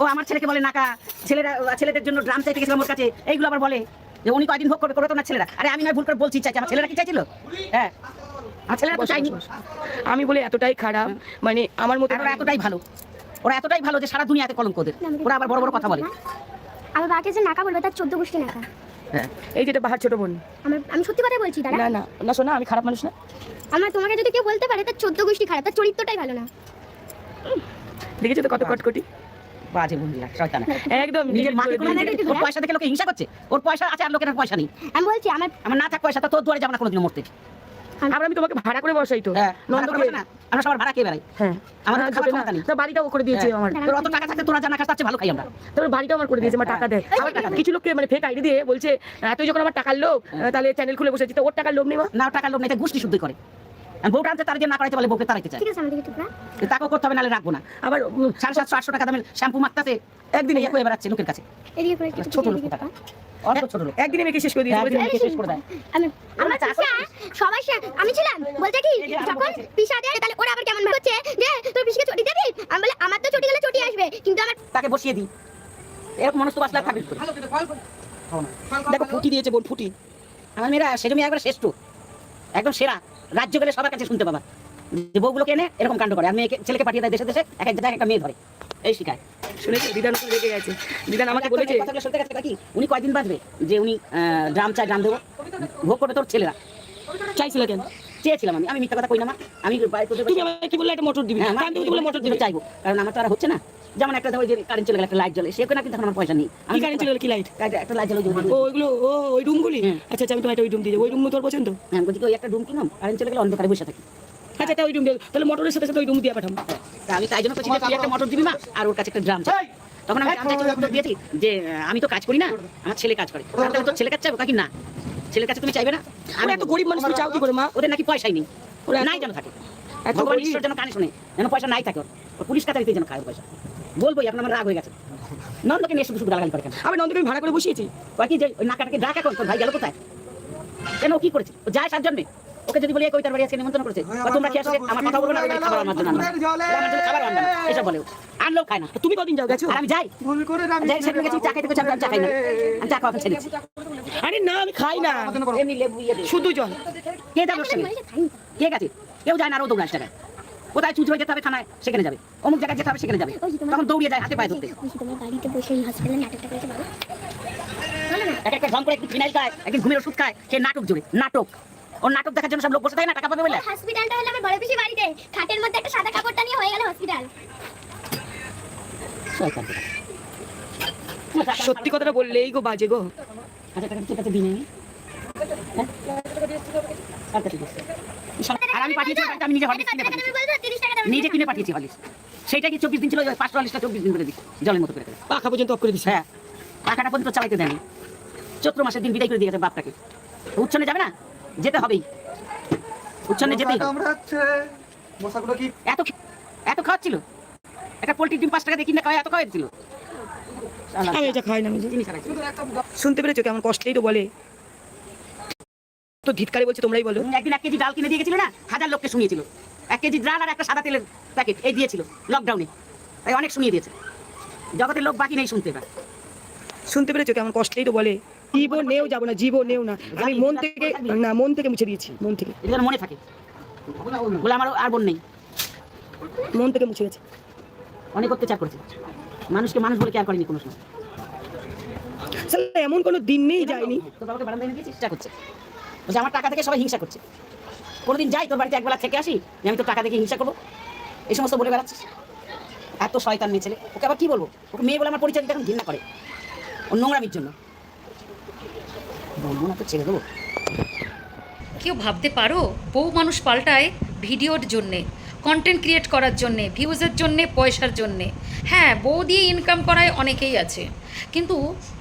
ও আমার ছেলেকে বলে নাকা ছেলেরা ছেলেদের জন্য ড্রাম চাইতে গেছিলাম ওর কাছে। এইগুলো আবার বলে যে উনি কয়দিন ভোগ করবে করে তো না ছেলেরা। আরে আমি নয় ভুল করে বলছি চাইছি। আমার ছেলেরা কি চাইছিল? হ্যাঁ। আমার ছেলেরা তো চাইনি। আমি বলে এতটাই খারাপ মানে আমার মতো ওরা এতটাই ভালো। ওরা এতটাই ভালো যে সারা দুনিয়াতে কলঙ্ক ওদের। ওরা আবার বড় বড় কথা বলে। আমার বাকে যে নাকা বলবে তার চোদ্দ গোষ্ঠী নাকা। হ্যাঁ। এই যেটা বাহার ছোট বোন। আমার আমি সত্যি কথাই বলছি দাদা। না না না শোনা আমি খারাপ মানুষ না। আমার তোমাকে যদি কেউ বলতে পারে তার চোদ্দ গোষ্ঠী খারাপ তার চরিত্রটাই ভালো না। দেখেছ তো কত কটকটি? বাজে বন্ধুরা শয়তান একদম নিজের মাকে করে কোনো দিয়েছে। ওর পয়সা দেখে লোকে হিংসা করছে। ওর পয়সা আছে আর লোকের আর পয়সা নেই। আমি বলছি আমার আমার না থাক পয়সা তো তোর দুয়ারে যাব না কোনোদিন মরতে। আবার আমি তোমাকে ভাড়া করে বসাই তো। হ্যাঁ করে না। আমরা সবার ভাড়া কে বেড়াই। হ্যাঁ। আমার না। তো বাড়িটাও করে দিয়েছে হ্যাঁ। আমার। তোর অত টাকা থাকতে তোরা জানা তার ভালো খাই আমরা। তোর বাড়িটা আমার করে দিয়েছে আমার টাকা দেয়। কিছু লোককে মানে ফেক আইডি দিয়ে বলছে আহ, তুই যখন আমার টাকার লোভ আহ, তাহলে চ্যানেল খুলে বসেছি। তো ওর টাকার লোভ নেই না টাকার লোক নেই এটা গোষ্ঠী শুদ্ধই করে। আর বউটা তারা যে না পারাইতে বলে বউকে তারাইতে চায়। ঠিক আছে আমাদের টুকরা তাকেও করতে হবে নাহলে রাখব না। আবার সাড়ে সাতশো আটশো টাকা দামের শ্যাম্পু মাখতাতে একদিন ইয়ে হয়ে বেড়াচ্ছে লোকের কাছে। এদিকে করে একটু ছোট লোক টাকা টাকা। অল্প ছোট লোক। একদিনে মেখে শেষ করে দিয়েছে হ্যাঁ, বলছে, শেষ করে দেয়। আমার চা সবাই আমি ছিলাম। বলতে কি এই যে আমার যখন পিসা দেয় তাহলে ওরা আবার কেমন হচ্ছে? যে তোর পিসিকে চটি দিবি? আমি বলে আমার তো চটি গেলে চটি আসবে কিন্তু আমার তাকে বসিয়ে দিই। এরকম মানুষ তো থাকবে দেখো ফুটি দিয়েছে বোন ফুটি। আমার মেয়েরা সেজমি একবার শ্রেষ্ঠ। একদম সেরা। রাজ্য গেলে সবার কাছে শুনতে পাবা। যে বউগুলোকে এনে এরকম কাণ্ড করে। আর মেয়েকে ছেলেকে পাঠিয়ে দেয় দেশে দেশে এক এক জায়গায় একটা মেয়ে ধরে। এই শিখায় শুনেছি দিদান রেগে গেছে। দিদান আমাকে বলেছে কথাগুলো শুনতে গেছে কি? উনি কয়দিন বাঁচবে? যে উনি ড্রাম চায় ড্রাম দেবো। ভোগ করবে তোর ছেলেরা। চাইছিল কেন? চেয়েছিলাম আমি। আমি মিথ্যা কথা কই না আমি তুমি আমাকে কি বললে? একটা মোটর দিবি। হ্যাঁ আমি আমি বলে মোটর দিবি। চাইব। কারণ আমার তো আর হচ্ছে না। যেমন একটা ধরো যে কারেন্ট চলে গেল একটা লাইট জ্বলে সে না কিন্তু এখন আমার পয়সা নেই। আমি গাড়ি চলে গেলো কি লাইট একটা লাইট জ্বলে ও ওইগুলো ও ওই রুমগুলি হুম। আচ্ছা আচ্ছা আমি তোমার ওই রুম দিয়ে ওই রুম তোর পছন্দ? হ্যাঁ বলছি ওই একটা রুম কিনাম কারেন্ট চলে গেলে অন্ধকারে বসে থাকি। আচ্ছা তা ওই রুম দিয়ে তাহলে মোটরের সাথে সাথে ওই রুম দিয়ে পাঠাবো তা আমি তাই জন্য তুই একটা মোটর দিবি মা আর ওর কাছে একটা ড্রাম চাই। তখন আমি ড্রাম উত্তর দিয়েছি যে আমি তো কাজ করি না আমার ছেলে কাজ করে। বললাম, তোর ছেলে কাজ চাইব কাকি না? ছেলের কাছে তুমি চাইবে না? আমি এত গরিব মানুষ চাও কি করে মা? ওদের নাকি পয়সাই নেই। ওরা নাই যেন থাকে। এত ভগবান? ঈশ্বর যেন কানে শোনে যেন পয়সা নাই থাকে ওর। পুলিশ কাছারিতে যেন খায় পয়সা। বলব এখন আমার রাগ হয়ে গেছে। নন্দকে নিয়ে শুধু শুধু গালাগালি করে কেন? আমি নন্দকে ভাড়া করে বসিয়েছি। কয় কি যে ওই নাকাটাকে ডাক এখন তোর ভাই গেল কোথায়? কেন ও কি করেছে? ও যায় সাত জন্মে। ওকে যদি বলি এই কবিতার বাড়ি আজকে নিমন্ত্রণ করেছে তোমরা খেয়ে আসলে আমার কথা বলব না ওই খাবার আমার জন্য খাবার আনবে এসব বলে ও। আনলেও খায় না। তুমি কদিন যাও? গেছো আর আমি যাই। ভুল করে আমি যাই সেখানে গেছি চা খাইতে গেছি আমি চা খাই না। আমি চা খাওয়া ছেড়েছি। আরে না আমি খাই না। এমনি লেবু ইয়ে শুধু জল। কে যাবে কে গেছে? কেউ যায় না আরও দৌড়ায় জায়গায় কোথায় চুচ হয়ে যেতে হবে থানায় সেখানে যাবে। অমুক জায়গায় যেতে হবে সেখানে যাবে। তখন দৌড়িয়ে যায় হাতে পায়ে ধরতে। তোমার বাড়িতে বসে এই হসপিটালে নাটকটা করেছে বাবা। এক একটা ঢং করে একটু ফিনাইল খায় একদিন ঘুমের ওষুধ খায় সে নাটক জোরে নাটক। ওর নাটক দেখার জন্য সব লোক বসে থাকে না টাকা পাবে বলে? হসপিটালটা হলো আমার বড় পিসি বাড়িতে। খাটের মধ্যে একটা সাদা কাপড়টা নিয়ে হয়ে গেল হসপিটাল সত্যি কথাটা বললেই গো বাজে গো। আচ্ছা টাকা ঠিক আছে দিনে হ্যাঁ? দিচ্ছে? আমি পাঠিয়েছি বাড়িতে, আমি নিজে হলিস কিনে পাঠিয়েছি। দেবে বলছো 30 টাকা দেবে নিজে কিনে পাঠিয়েছি হলিস সেইটা কি চব্বিশ দিন ছিল? পাঁচশো হলিসটা চব্বিশ দিন করে দিচ্ছি জলের মতো করে করে। পাখা পর্যন্ত অফ করে দিছে হ্যাঁ। টাকাটা পর্যন্ত চালাইতে দেয়নি। চৈত্র মাসের দিন বিদায় করে দিয়েছে বাপটাকে। উচ্ছনে যাবে না? যেতে হবেই। উচ্ছনে যেতেই এত এত খাওয়াচ্ছিল একটা পোল্ট্রির ডিম পাঁচ টাকা দিয়ে কিনে খাওয়া এত খাওয়াচ্ছিল আমি এটা খাই না আমি যে- জিনিস হারাইছে। শুনতে পেরেছ কেমন কষ্টেই তো বলে। তো ধিৎকারে বলছে তোমরাই বলো। একদিন এক কেজি ডাল কিনে দিয়ে গেছিল না? হাজার লোককে শুনিয়েছিল। এক কেজি ডাল আর একটা সাদা তেলের প্যাকেট এই দিয়েছিল লকডাউনে তাই অনেক শুনিয়ে দিয়েছে। জগতের লোক বাকি নেই শুনতে এবার। শুনতে পেরেছ? কেমন কষ্টেই তো বলে। জীবন নেও যাব না জীবন নেও না। আমি মন থেকে না মন থেকে মুছে দিয়েছি মন থেকে। এটা মনে থাকে। বলে আমার আর বোন নেই। মন থেকে মুছে গেছে। অনেক অত্যাচার করেছে। মানুষকে মানুষ বলে কেয়ার করেনি কোনো সময়। এমন কোনো দিন নেই যায়নি। চেষ্টা করছে। বলছে আমার টাকা থেকে সবাই হিংসা করছে। কোনোদিন যাই তোর বাড়িতে একবেলা থেকে আসি, যে আমি তোর টাকা দেখে হিংসা করব। এই সমস্ত বলে বেড়াচ্ছিস। এত শয়তান মেয়ে ছেলে। ওকে আবার কি বলব? ওকে মেয়ে বলে আমার পরিচয় দিতে এখন ঘৃণা করে। ও নোংরামির জন্য। বলব না তো ছেড়ে দেবো? কেউ ভাবতে পারো, বউ মানুষ পাল্টায় ভিডিওর জন্যে কন্টেন্ট ক্রিয়েট করার জন্যে ভিউজের জন্যে, পয়সার জন্যে। হ্যাঁ বউ দিয়ে ইনকাম করায় অনেকেই আছে। কিন্তু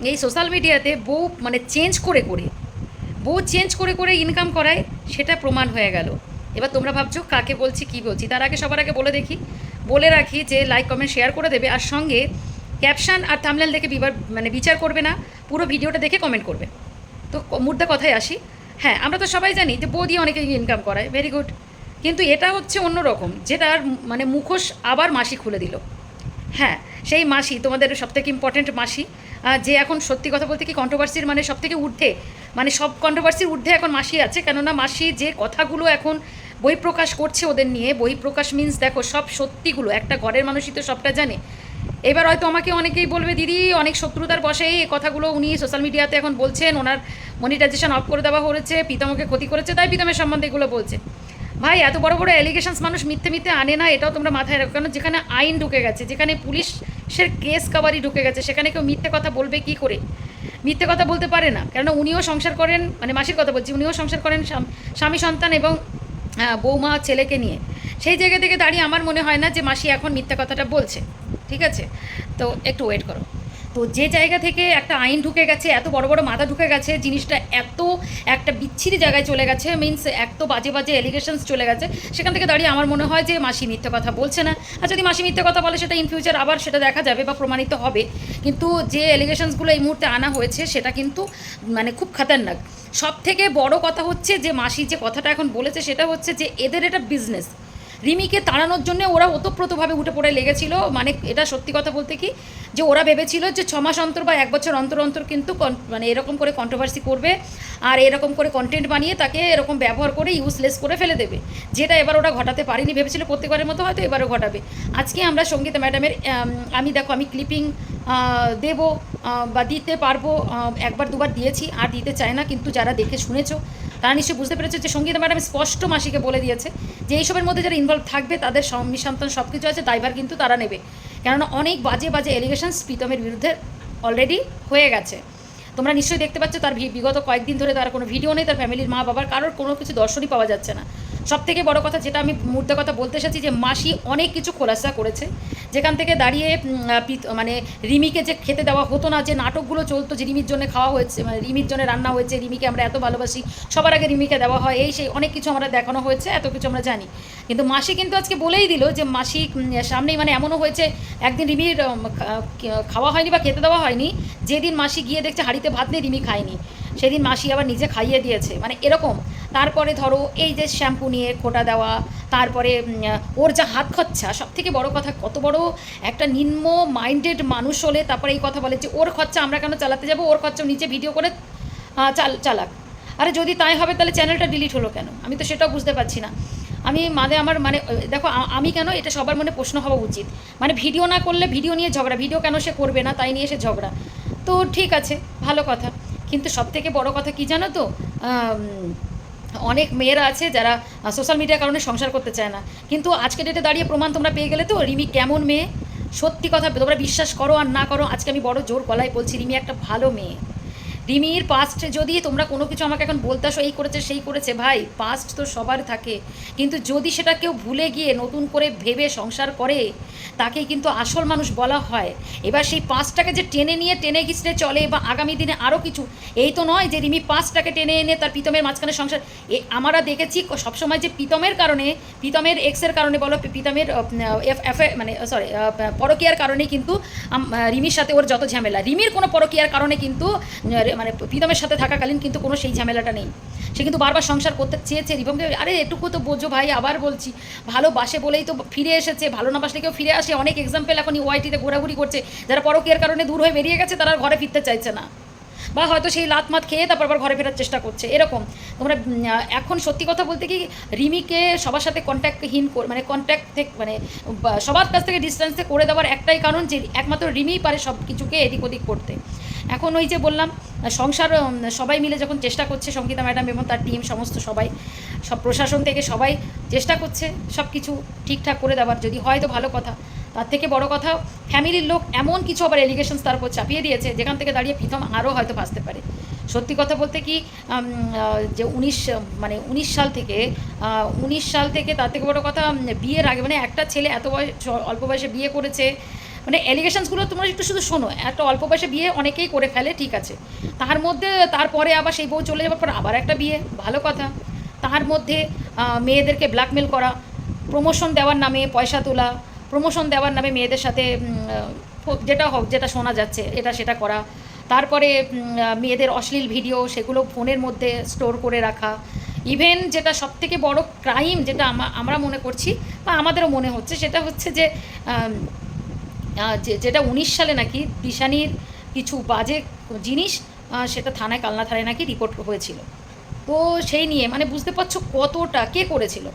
এই সোশ্যাল মিডিয়াতে বউ মানে চেঞ্জ করে করে বউ চেঞ্জ করে করে ইনকাম করায়, সেটা প্রমাণ হয়ে গেল। এবার তোমরা ভাবছ, কাকে বলছি, কি বলছি? তার আগে সবার আগে বলে দেখি, বলে রাখি যে লাইক কমেন্ট শেয়ার করে দেবে, আর সঙ্গে ক্যাপশন আর থামলেল দেখে বিবার মানে বিচার করবে না, পুরো ভিডিওটা দেখে কমেন্ট করবে। তো মুদ্রা কথায় আসি। হ্যাঁ আমরা তো সবাই জানি যে বউ দিয়ে অনেকে ইনকাম করায় ভেরি গুড কিন্তু এটা হচ্ছে অন্য রকম যেটার মানে মুখোশ আবার মাসি খুলে দিল। হ্যাঁ সেই মাসি, তোমাদের সবথেকে ইম্পর্ট্যান্ট মাসি যে এখন সত্যি কথা বলতে কি কন্ট্রোভার্সির মানে সবথেকে ঊর্ধ্বে মানে সব কন্ট্রোভার্সির ঊর্ধ্বে এখন মাসি আছে, কেননা মাসি যে কথাগুলো এখন বই প্রকাশ করছে ওদের নিয়ে, বই প্রকাশ মিন্স দেখো সব সত্যিগুলো, একটা ঘরের মানুষই তো সবটা জানে। এবার হয়তো আমাকে অনেকেই বলবে, দিদি, অনেক শত্রুতার বসে এই কথাগুলো উনি সোশ্যাল মিডিয়াতে এখন বলছেন, ওনার মনিটাইজেশন অফ করে দেওয়া হয়েছে, পিতামকে ক্ষতি করেছে, তাই পিতামের সম্বন্ধে এগুলো বলছে। ভাই, এত বড় বড় অ্যালিগেশনস মানুষ মিথ্যে মিথ্যে আনে না, এটাও তোমরা মাথায় রাখো। কারণ যেখানে আইন ঢুকে গেছে, যেখানে পুলিশের কেস কাবারি ঢুকে গেছে, সেখানে কেউ মিথ্যে কথা বলবে কি করে? মিথ্যে কথা বলতে পারে না। কেননা উনিও সংসার করেন মানে মাসির কথা বলছি, উনিও সংসার করেন স্বামী সন্তান এবং বৌমা ছেলেকে নিয়ে। সেই জায়গা থেকে দাঁড়িয়ে আমার মনে হয় না যে মাসি এখন মিথ্যা কথাটা বলছে। ঠিক আছে? তো একটু ওয়েট করো। তো যে জায়গা থেকে একটা আইন ঢুকে গেছে, এত বড় বড় মাথা ঢুকে গেছে, জিনিসটা এত একটা বিচ্ছিরি জায়গায় চলে গেছে মিন্স এত বাজে বাজে এলিগেশনস চলে গেছে, সেখান থেকে দাঁড়িয়ে আমার মনে হয় যে মাসি মিথ্যে কথা বলছে না। আর যদি মাসি মিথ্যে কথা বলে, সেটা ইন ফিউচার আবার সেটা দেখা যাবে বা প্রমাণিত হবে। কিন্তু যে এলিগেশনসগুলো এই মুহূর্তে আনা হয়েছে, সেটা কিন্তু মানে খুব খাতারনাক। সব থেকে বড় কথা হচ্ছে যে মাসি যে কথাটা এখন বলেছে, সেটা হচ্ছে যে এদের এটা বিজনেস রিমিকে তাড়ানোর জন্য ওরা ওতপ্রোতভাবে উঠে পড়ে লেগেছিল। মানে এটা সত্যি কথা বলতে কি? যে ওরা ভেবেছিল যে ছ মাস অন্তর বা এক বছর অন্তর অন্তর কিন্তু মানে এরকম করে কন্ট্রোভার্সি করবে আর এরকম করে কন্টেন্ট বানিয়ে তাকে এরকম ব্যবহার করে ইউজলেস করে ফেলে দেবে। যেটা এবার ওরা ঘটাতে পারেনি, ভেবেছিল প্রত্যেকবারের মতো হয়তো এবারও ঘটাবে। আজকে আমরা সঙ্গীতা ম্যাডামের আমি দেখো, আমি ক্লিপিং দেব বা দিতে পারব একবার দুবার দিয়েছি, আর দিতে চায় না, কিন্তু যারা দেখে শুনেছো তারা নিশ্চয়ই বুঝতে পেরেছে যে সঙ্গীতা ম্যাডাম স্পষ্ট মাসিকে বলে দিয়েছে যে এইসবের মধ্যে যারা ইনভলভ থাকবে, তাদের সন্তান সব কিছু আছে দায়ভার কিন্তু তারা নেবে। কেননা অনেক বাজে বাজে এলিগেশনস প্রীতমের বিরুদ্ধে অলরেডি হয়ে গেছে। তোমরা নিশ্চয়ই দেখতে পাচ্ছ তার বিগত কয়েকদিন ধরে তার কোনো ভিডিও নেই, তার ফ্যামিলির মা বাবার কারোর কোনো কিছু দর্শনই পাওয়া যাচ্ছে না। সব থেকে বড় কথা যেটা আমি মুদ্রা কথা বলতে এসেছি যে মাসি অনেক কিছু খোলাসা করেছে। যেখান থেকে দাঁড়িয়ে মানে রিমিকে যে খেতে দেওয়া হতো না, যে নাটকগুলো চলতো যে রিমির জন্য খাওয়া হয়েছে মানে রিমির জন্য রান্না হয়েছে, রিমিকে আমরা এত ভালোবাসি, সবার আগে রিমিকে দেওয়া হয়, এই সেই অনেক কিছু আমরা দেখানো হয়েছে, এত কিছু আমরা জানি। কিন্তু মাসি কিন্তু আজকে বলেই দিল যে মাসি সামনেই মানে এমনও হয়েছে, একদিন রিমির খাওয়া হয়নি বা খেতে দেওয়া হয়নি, যেদিন মাসি গিয়ে দেখছে হাঁড়িতে ভাত নেই, রিমি খায়নি। সেদিন মাসি আবার নিজে খাইয়ে দিয়েছে। মানে এরকম তারপরে ধরো এই যে শ্যাম্পু নিয়ে খোটা দেওয়া, তারপরে ওর যা হাত খরচা সব থেকে বড় কথা কত বড় একটা নিম্ন মাইন্ডেড মানুষ হলে তারপরে এই কথা বলে যে, ওর খরচা আমরা কেন চালাতে যাব? ওর খরচা নিচে ভিডিও করে চাল, চালাক। আরে যদি তাই হবে, তাহলে চ্যানেলটা ডিলিট হলো কেন? আমি তো সেটাও বুঝতে পারছি না। আমি মানে আমার মানে দেখো আমি কেন এটা সবার মনে প্রশ্ন হওয়া উচিত? মানে ভিডিও না করলে ভিডিও নিয়ে ঝগড়া, ভিডিও কেন সে করবে না, তাই নিয়ে সে ঝগড়া? তো ঠিক আছে, ভালো কথা। কিন্তু সব থেকে বড় কথা কি জানো তো? অনেক মেয়েরা আছে যারা সোশ্যাল মিডিয়ার কারণে সংসার করতে চায় না। কিন্তু আজকে ডেটে দাঁড়িয়ে প্রমাণ তোমরা পেয়ে গেলে তো, রিমি কেমন মেয়ে? সত্যি কথা, তোমরা বিশ্বাস করো আর না করো, আজকে আমি বড় জোর গলায় বলছি, রিমি একটা ভালো মেয়ে। রিমির পাস্ট যদি তোমরা কোনো কিছু আমাকে এখন বলতে আসো, এই করেছে, সেই করেছে, ভাই পাস্ট তো সবার থাকে। কিন্তু যদি সেটা কেউ ভুলে গিয়ে নতুন করে ভেবে সংসার করে, তাকে কিন্তু আসল মানুষ বলা হয়। এবার সেই পাস্টটাকে যে টেনে নিয়ে, টেনে ঘিসড়ে চলে, বা আগামী দিনে আরও কিছু, এই তো নয় যে রিমি পাস্টটাকে টেনে এনে তার পিতমের মাঝখানে সংসার, এ, আমরা দেখেছি সবসময় যে পিতমের কারণে পিতমের এক্সের কারণে বলো পিতমের এফ মানে সরি পরকিয়ার কারণে কিন্তু রিমির সাথে ওর যত ঝামেলা, রিমির কোনো পরকিয়ার কারণে কিন্তু মানে প্রীতমের সাথে থাকাকালীন কিন্তু কোনো সেই ঝামেলাটা নেই। সে কিন্তু বারবার সংসার করতে চেয়েছে রিবমকে, আরে এটুকু তো বোঝো ভাই, আবার বলছি। ভালোবাসে বলেই তো ফিরে এসেছে, ভালো না বাসলে কেউ ফিরে আসে। অনেক এক্সাম্পল এখন ওয়াইটিতে ঘোরাঘুরি করছে। যারা পরকীয়ার কারণে দূর হয়ে বেরিয়ে গেছে, তারা ঘরে ফিরতে চাইছে না। বা হয়তো সেই লাত মাত খেয়ে তারপর আবার ঘরে ফেরার চেষ্টা করছে। এরকম। তোমরা এখন সত্যি কথা বলতে কি, রিমিকে সবার সাথে কন্ট্যাক্টহীন করে মানে কন্ট্যাক্ট থেকে মানে সবার কাছ থেকে ডিস্টেন্সে করে দেওয়ার একটাই কারণ যে, একমাত্র রিমিই পারে সব কিছুকে এদিক ওদিক করতে। এখন ওই যে বললাম সংসার সবাই মিলে যখন চেষ্টা করছে, সঙ্গীতা ম্যাডাম এবং তার টিম সমস্ত সবাই, সব প্রশাসন থেকে সবাই চেষ্টা করছে সব কিছু ঠিকঠাক করে দেওয়ার। যদি হয় তো ভালো কথা। তার থেকে বড় কথা, ফ্যামিলির লোক এমন কিছু আবার এলিগেশনস তার উপর চাপিয়ে দিয়েছে, যেখান থেকে দাঁড়িয়ে প্রথম আরও হয়তো বাঁচতে পারে। সত্যি কথা বলতে কি যে উনিশ মানে উনিশ সাল থেকে উনিশ সাল থেকে তার থেকে বড় কথা বিয়ের আগে মানে একটা ছেলে এত বয়স, অল্প বয়সে বিয়ে করেছে মানে অ্যালিগেশনসগুলো তোমরা একটু শুধু শোনো। একটা অল্প বয়সে বিয়ে অনেকেই করে ফেলে, ঠিক আছে। তার মধ্যে, তারপরে আবার সেই বউ চলে যাওয়ার পর আবার একটা বিয়ে, ভালো কথা। তার মধ্যে মেয়েদেরকে ব্ল্যাকমেল করা প্রমোশন দেওয়ার নামে পয়সা তোলা প্রমোশন দেওয়ার নামে মেয়েদের সাথে যেটা হোক, যেটা শোনা যাচ্ছে, এটা সেটা করা। তারপরে মেয়েদের অশ্লীল ভিডিও, সেগুলো ফোনের মধ্যে স্টোর করে রাখা। ইভেন যেটা সবথেকে বড় ক্রাইম যেটা আমরা মনে করছি, বা আমাদেরও মনে হচ্ছে, সেটা হচ্ছে যে যেটা উনিশ সালে নাকি দিশানির কিছু বাজে জিনিস সেটা থানায়, কালনা থানায় নাকি রিপোর্ট হয়েছিল। তো সেই নিয়ে মানে বুঝতে পারছ কতটা, কে করেছিল?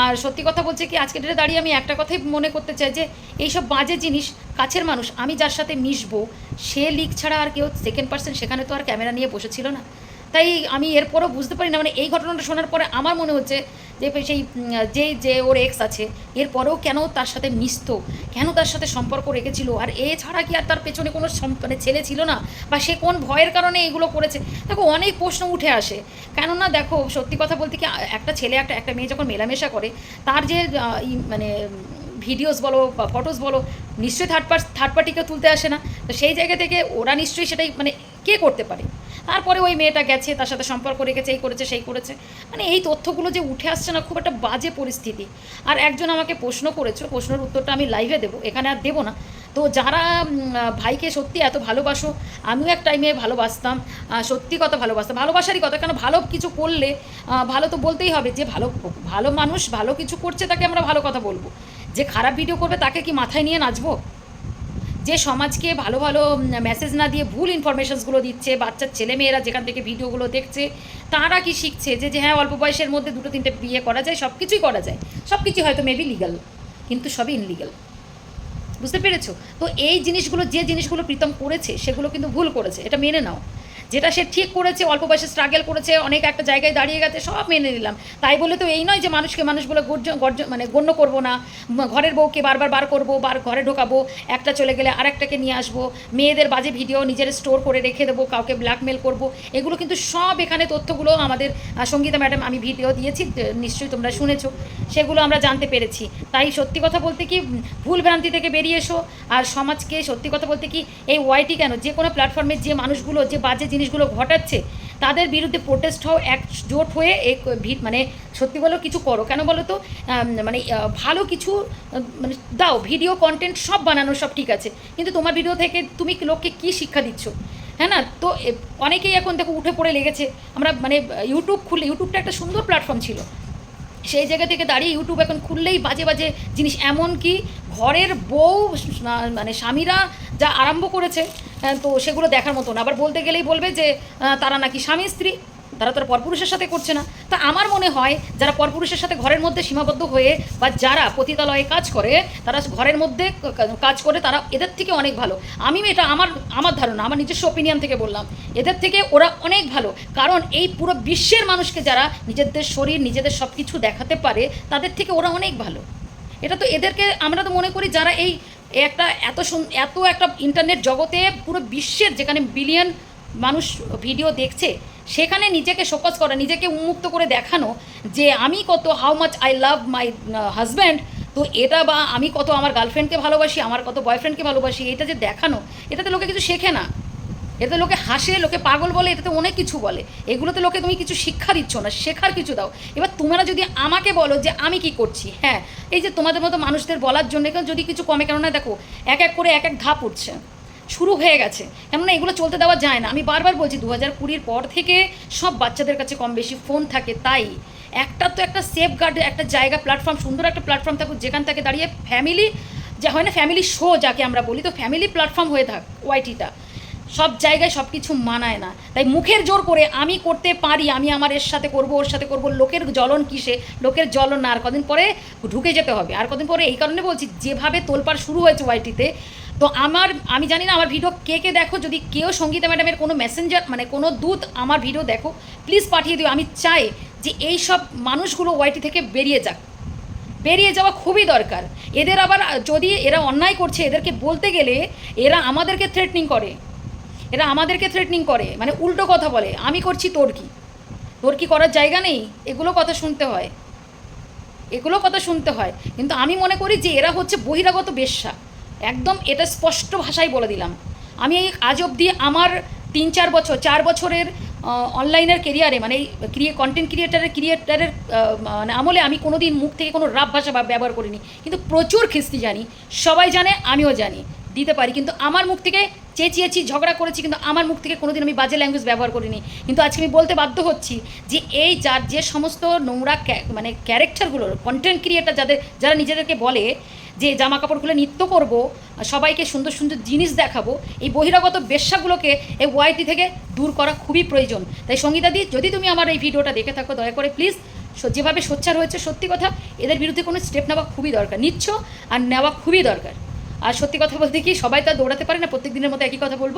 আর সত্যি কথা বলছে কি আজকে ডেটে দাঁড়িয়ে আমি একটা কথাই মনে করতে চাই যে, এইসব বাজে জিনিস, কাছের মানুষ, আমি যার সাথে মিশবো, সে লিক ছাড়া আর কেউ সেকেন্ড পার্সন সেখানে তো আর ক্যামেরা নিয়ে বসেছিল না। তাই আমি এরপরও বুঝতে পারি না মানে এই ঘটনাটা শোনার পরে আমার মনে হচ্ছে যে সেই, যে যে ওর এক্স আছে, এরপরেও কেন তার সাথে মিশতো? কেন তার সাথে সম্পর্ক রেখেছিল? আর এ ছাড়া কি আর তার পেছনে কোনো মানে ছেলে ছিল না? বা সে কোন ভয়ের কারণে এগুলো করেছে? দেখো, অনেক প্রশ্ন উঠে আসে। কেননা দেখো, সত্যি কথা বলতে কি, একটা ছেলে, একটা একটা মেয়ে যখন মেলামেশা করে, তার যে মানে ভিডিওস বলো বা ফটোস বলো, নিশ্চয়ই থার্ড পার্ট থার্ড পার্টিকে তুলতে আসে না। তো সেই জায়গা থেকে ওরা নিশ্চয়ই সেটাই মানে কে করতে পারে? তারপরে ওই মেয়েটা গেছে, তার সাথে সম্পর্ক রেখেছে, এই করেছে, সেই করেছে। মানে এই তথ্যগুলো যে উঠে আসছে না, খুব একটা বাজে পরিস্থিতি। আর একজন আমাকে প্রশ্ন করেছিল প্রশ্নের উত্তরটা আমি লাইভে দেবো, এখানে আর দেবো না। তো যারা ভাইকে সত্যি এত ভালোবাসো, আমিও এক টাইমে ভালোবাসতাম সত্যি কথা ভালোবাসতাম, ভালোবাসারই কথা। কেন ভালো কিছু করলে ভালো তো বলতেই হবে যে ভালো ভালো মানুষ ভালো কিছু করছে, তাকে আমরা ভালো কথা বলব। যে খারাপ ভিডিও করবে, তাকে কি মাথায় নিয়ে নাচবো? যে সমাজকে ভালো ভালো মেসেজ না দিয়ে ভুল ইনফরমেশনসগুলো দিচ্ছে, বাচ্চার ছেলেমেয়েরা যেখান থেকে ভিডিওগুলো দেখছে, তারা কি শিখছে? যে যে হ্যাঁ অল্প বয়সের মধ্যে দুটো, তিনটে বিয়ে করা যায় সব কিছুই করা যায়। সব কিছুই হয়তো মেবি লিগাল কিন্তু সবই ইনলিগাল বুঝতে পেরেছ? তো এই জিনিসগুলো, যে জিনিসগুলো প্রীতম করেছে, সেগুলো কিন্তু ভুল করেছে। এটা মেনে নাও। যেটা সে ঠিক করেছে, অল্প বয়সে স্ট্রাগল করেছে, অনেক একটা জায়গায় দাঁড়িয়ে গেছে, সব মেনে নিলাম। তাই বলে তো এই নয় যে মানুষকে মানুষগুলো গর্জ গর্জ মানে গণ্য করব না। ঘরের বউকে বারবার বার করব, বার ঘরে ঢোকাবো, একটা চলে গেলে আরেকটাকে নিয়ে আসব, মেয়েদের বাজে ভিডিও নিজের স্টোর করে রেখে দেবো, কাউকে ব্ল্যাকমেল করব, এগুলো কিন্তু সব এখানে তথ্যগুলো আমাদের সঙ্গীতা ম্যাডাম আমি ভিডিও দিয়েছি নিশ্চয়ই তোমরা শুনেছো, সেগুলো আমরা জানতে পেরেছি। তাই সত্যি কথা বলতে কি ভুল ভ্রান্তি থেকে বেরিয়ে এসো, আর সমাজকে সত্যি কথা বলতে কি, এই ওয়াইটি কেন? যে কোনো প্ল্যাটফর্মে যে মানুষগুলো, যে বাজে জিনিসগুলো ঘটাচ্ছে, তাদের বিরুদ্ধে প্রোটেস্ট হও, একজোট হয়ে এক ভিড় মানে সত্যি বলো কিছু করো। কেন বলো তো? মানে ভালো কিছু মানে দাও ভিডিও কন্টেন্ট সব বানানো সব ঠিক আছে। কিন্তু তোমার ভিডিও থেকে তুমি লোককে কী শিক্ষা দিচ্ছ? হ্যাঁ না? তো অনেকেই এখন দেখো উঠে পড়ে লেগেছে। আমরা মানে ইউটিউব খুললে ইউটিউবটা একটা সুন্দর প্ল্যাটফর্ম ছিল। সেই জায়গা থেকে দাঁড়িয়ে ইউটিউব এখন খুললেই বাজে বাজে জিনিস। এমন কি ঘরের বউ মানে স্বামীরা যা আরম্ভ করেছে তো সেগুলো দেখার মতো না আবার বলতে গেলেই বলবে যে তারা নাকি স্বামী স্ত্রী, তারা তো আর পরপুরুষের সাথে করছে না। তা আমার মনে হয় যারা পরপুরুষের সাথে ঘরের মধ্যে সীমাবদ্ধ হয়ে বা যারা পতিতালয়ে কাজ করে, তারা ঘরের মধ্যে কাজ করে, তারা এদের থেকে অনেক ভালো। আমি এটা আমার আমার ধারণা, আমার নিজস্ব ওপিনিয়ন থেকে বললাম। এদের থেকে ওরা অনেক ভালো। কারণ এই পুরো বিশ্বের মানুষকে যারা নিজেদের শরীর, নিজেদের সব কিছু দেখাতে পারে, তাদের থেকে ওরা অনেক ভালো। এটা তো এদেরকে আমরা তো মনে করি যারা এই একটা এত এত একটা ইন্টারনেট জগতে পুরো বিশ্বের যেখানে বিলিয়ন মানুষ ভিডিও দেখছে, সেখানে নিজেকে শোকজ করা, নিজেকে উন্মুক্ত করে দেখানো যে আমি কত how much I love my husband তো এটা বা আমি কত আমার গার্লফ্রেন্ডকে ভালোবাসি, আমার কত বয়ফ্রেন্ডকে ভালোবাসি, এটা যে দেখানো, এটাতে লোকে কিছু শেখে না। এতে লোকে হাসে, লোকে পাগল বলে, এটাতে অনেক কিছু বলে। এগুলোতে লোকে তুমি কিছু শিক্ষা দিচ্ছ না, শেখার কিছু দাও। এবার তোমরা যদি আমাকে বলো যে আমি কি করছি হ্যাঁ এই যে তোমাদের মতো মানুষদের বলার জন্য যদি কিছু কমে, কেননা দেখো, এক এক করে এক এক ধাপ উঠছে। শুরু হয়ে গেছে। কেননা এগুলো চলতে দেওয়া যায় না। আমি বারবার বলছি দু হাজার কুড়ির পর থেকে সব বাচ্চাদের কাছে কম বেশি ফোন থাকে, তাই একটা তো একটা সেফ গার্ড একটা জায়গা প্ল্যাটফর্ম সুন্দর একটা প্ল্যাটফর্ম থাকুক, যেখান থেকে দাঁড়িয়ে ফ্যামিলি যা হয় না ফ্যামিলি শো যাকে আমরা বলি, তো ফ্যামিলি প্ল্যাটফর্ম হয়ে থাক ওয়াইটিটা সব জায়গায় সব কিছু মানায় না। তাই মুখের জোর করে আমি করতে পারি, আমি আমার এর সাথে করব, ওর সাথে করব, লোকের জ্বলন কিসে? লোকের জ্বলন না। আর কদিন পরে ঢুকে যেতে হবে। আর কদিন পরে এই কারণে বলছি, যেভাবে তোলপাড় শুরু হয়েছে ওয়াইটিতে, তো আমার, আমি জানি না আমার ভিডিও কে কে দেখো, যদি কেউ সঙ্গীতা ম্যাডামের কোনো মেসেঞ্জার মানে কোনো দূত আমার ভিডিও দেখো প্লিজ পাঠিয়ে দিও। আমি চাই যে এই সব মানুষগুলো ওয়াইটি থেকে বেরিয়ে যাক। বেরিয়ে যাওয়া খুবই দরকার। এদের আবার যদি এরা অন্যায় করছে, এদেরকে বলতে গেলে এরা আমাদেরকে থ্রেটনিং করে। এরা আমাদেরকে থ্রেটনিং করে। মানে উল্টো কথা বলে, আমি করছি, তোর কি? তোর কি করার জায়গা নেই? এগুলো কথা শুনতে হয়। এগুলো কথা শুনতে হয়। কিন্তু আমি মনে করি যে এরা হচ্ছে বহিরাগত বেশ্যা। একদম এটা স্পষ্ট ভাষায় বলে দিলাম। আমি এই আজ অবধি আমার তিন চার বছর, চার বছরের অনলাইনের কেরিয়ারে মানে ক্রিয়ে কন্টেন্ট ক্রিয়েটারের ক্রিয়েটারের মানে আমলে আমি কোনো দিন মুখ থেকে কোনো রাব ভাষা ব্যবহার করিনি। কিন্তু প্রচুর খিস্তি জানি। সবাই জানে, আমিও জানি। দিতে পারি, কিন্তু আমার মুখ থেকে চেঁচিয়েছি, ঝগড়া করেছি, কিন্তু আমার মুখ থেকে কোনোদিন আমি বাজে ল্যাঙ্গুয়েজ ব্যবহার করিনি। কিন্তু আজকে আমি বলতে বাধ্য হচ্ছি যে এই যার যে সমস্ত নোংরা মানে ক্যারেক্টারগুলো কন্টেন্ট ক্রিয়েটার যাদের, যারা নিজেদেরকে বলে যে জামা কাপড় খুলে নৃত্য করব, সবাইকে সুন্দর সুন্দর জিনিস দেখাবো, এই বহিরাগত বেশ্যাগুলোকে এই ওয়াইটি থেকে দূর করা খুবই প্রয়োজন। তাই সঙ্গীতাদি যদি তুমি আমার এই ভিডিওটা দেখে থাকো, দয়া করে প্লিজ যেভাবে সোচ্চার হয়েছে সত্যি কথা, এদের বিরুদ্ধে কোনো স্টেপ নেওয়া খুবই দরকার। নিচ্ছ আর নেওয়া খুবই দরকার। আর সত্যি কথা বলতে কি, সবাই তো দৌড়াতে পারে না প্রত্যেক দিনের মতো একই কথা বলব।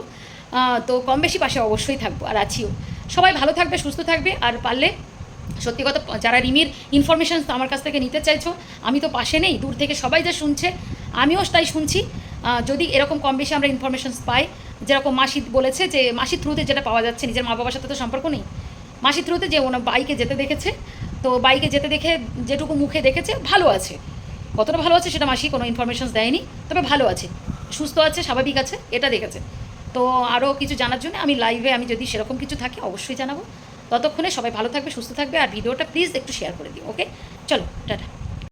তো কম বেশি পাশে অবশ্যই থাকব আর আছিও। সবাই ভালো থাকবে, সুস্থ থাকবে, আর পারলে সত্যি কথা যারা রিমির ইনফরমেশন আমার কাছ থেকে নিতে চাইছো, আমি তো পাশে নেই, দূর থেকে সবাই যা শুনছে, আমিও তাই শুনছি। যদি এরকম কম বেশি আমরা ইনফরমেশনস পাই, যেরকম মাসি বলেছে যে মাসির থ্রুতে যেটা পাওয়া যাচ্ছে, নিজের মা বাবার সাথে তো সম্পর্ক নেই। মাসির থ্রুতে যে ওনার বাইকে যেতে দেখেছে, তো বাইকে যেতে দেখে যেটুকু মুখে দেখেছে, ভালো আছে। কতটা ভালো আছে সেটা মাসি কোনো ইনফরমেশনস দেয়নি, তবে ভালো আছে। সুস্থ আছে, স্বাভাবিক আছে, এটা দেখেছে। তো আরও কিছু জানার জন্য আমি লাইভে আমি যদি সেরকম কিছু থাকে, অবশ্যই জানাব। ততক্ষণে সবাই ভালো থাকবে, সুস্থ থাকবে, আর ভিডিওটা প্লিজ একটু শেয়ার করে দিও ওকে চলো, টাটা।